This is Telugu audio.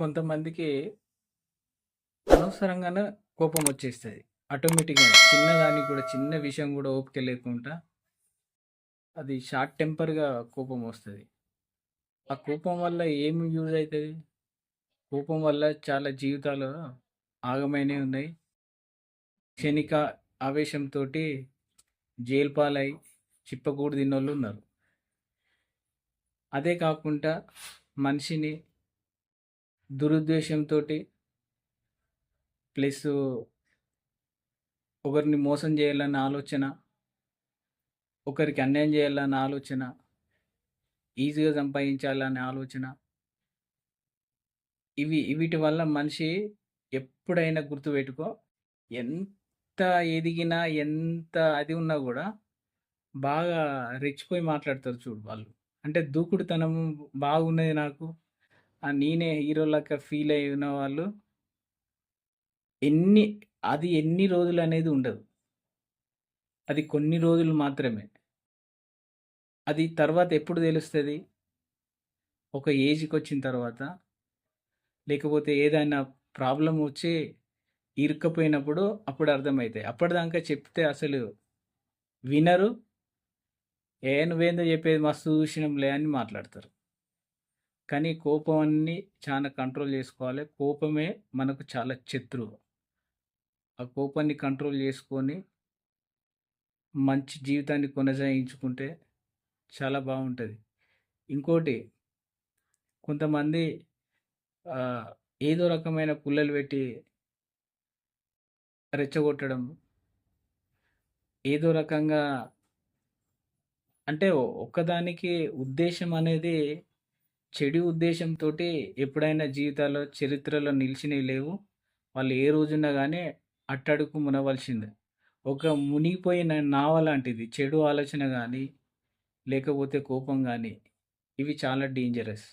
కొంతమందికి అనవసరంగానే కోపం వచ్చేస్తుంది ఆటోమేటిక్గా చిన్నదానికి కూడా చిన్న విషయం కూడా ఓపిక లేకుండా అది షార్ట్ టెంపర్‌గా కోపం వస్తుంది ఆ కోపం వల్ల ఏమి యూజ్ అవుతుంది కోపం వల్ల చాలా జీవితాలు ఆగమైనవి ఉన్నాయి. క్షణిక ఆవేశంతోటి జైలు పాలై చిప్పకూడు తిన్నోళ్ళున్నారు. అదే కాకుండా మనిషిని దురుద్దేశంతో ప్లస్ ఒకరిని మోసం చేయాలన్న ఆలోచన, ఒకరికి అన్యాయం చేయాలన్న ఆలోచన, ఈజీగా సంపాదించాలనే ఆలోచన ఇవి వీటి వల్ల మనిషి ఎప్పుడైనా గుర్తుపెట్టుకో ఎంత ఎదిగినా, ఎంత అది ఉన్నా కూడా బాగా రెచ్చిపోయి మాట్లాడతారు చూడు వాళ్ళు. అంటే దూకుడుతనం బాగున్నది నాకు. నేనే హీరో లెక్క ఫీల్ అయిన వాళ్ళు ఎన్ని అది ఎన్ని రోజులు అనేది ఉండదు. అది కొన్ని రోజులు మాత్రమే. అది తర్వాత ఎప్పుడు తెలుస్తుంది ఒక ఏజ్‌కొచ్చిన తర్వాత, లేకపోతే ఏదైనా ప్రాబ్లం వచ్చి ఇరుక్కపోయినప్పుడు అప్పుడు అర్థమవుతాయి అప్పటిదాకా చెప్తే అసలు వినరు. ఏ నువ్వేందో చెప్పేది మస్తు చూసినంలే అని మాట్లాడతారు. కానీ కోపాన్ని చాలా కంట్రోల్ చేసుకోవాలి. కోపమే మనకు చాలా శత్రువు. ఆ కోపాన్ని కంట్రోల్ చేసుకొని మంచి జీవితాన్ని కొనసాగించుకుంటే చాలా బాగుంటుంది ఇంకోటి కొంతమంది ఏదో రకమైన పుల్లలు పెట్టి రెచ్చగొట్టడం. ఏదో రకంగా అంటే ఒక్కదానికి ఉద్దేశం అనేది చెడు ఉద్దేశంతోటి ఎప్పుడైనా జీవితాల్లో చరిత్రలో నిలిచినవి లేవు. వాళ్ళు ఏ రోజున్నా కానీ అట్టడుగు మునవలసిందే ఒక మునిగిపోయిన నావ లాంటిది. చెడు ఆలోచన కానీ లేకపోతే కోపం కానీ ఇవి చాలా డేంజరస్.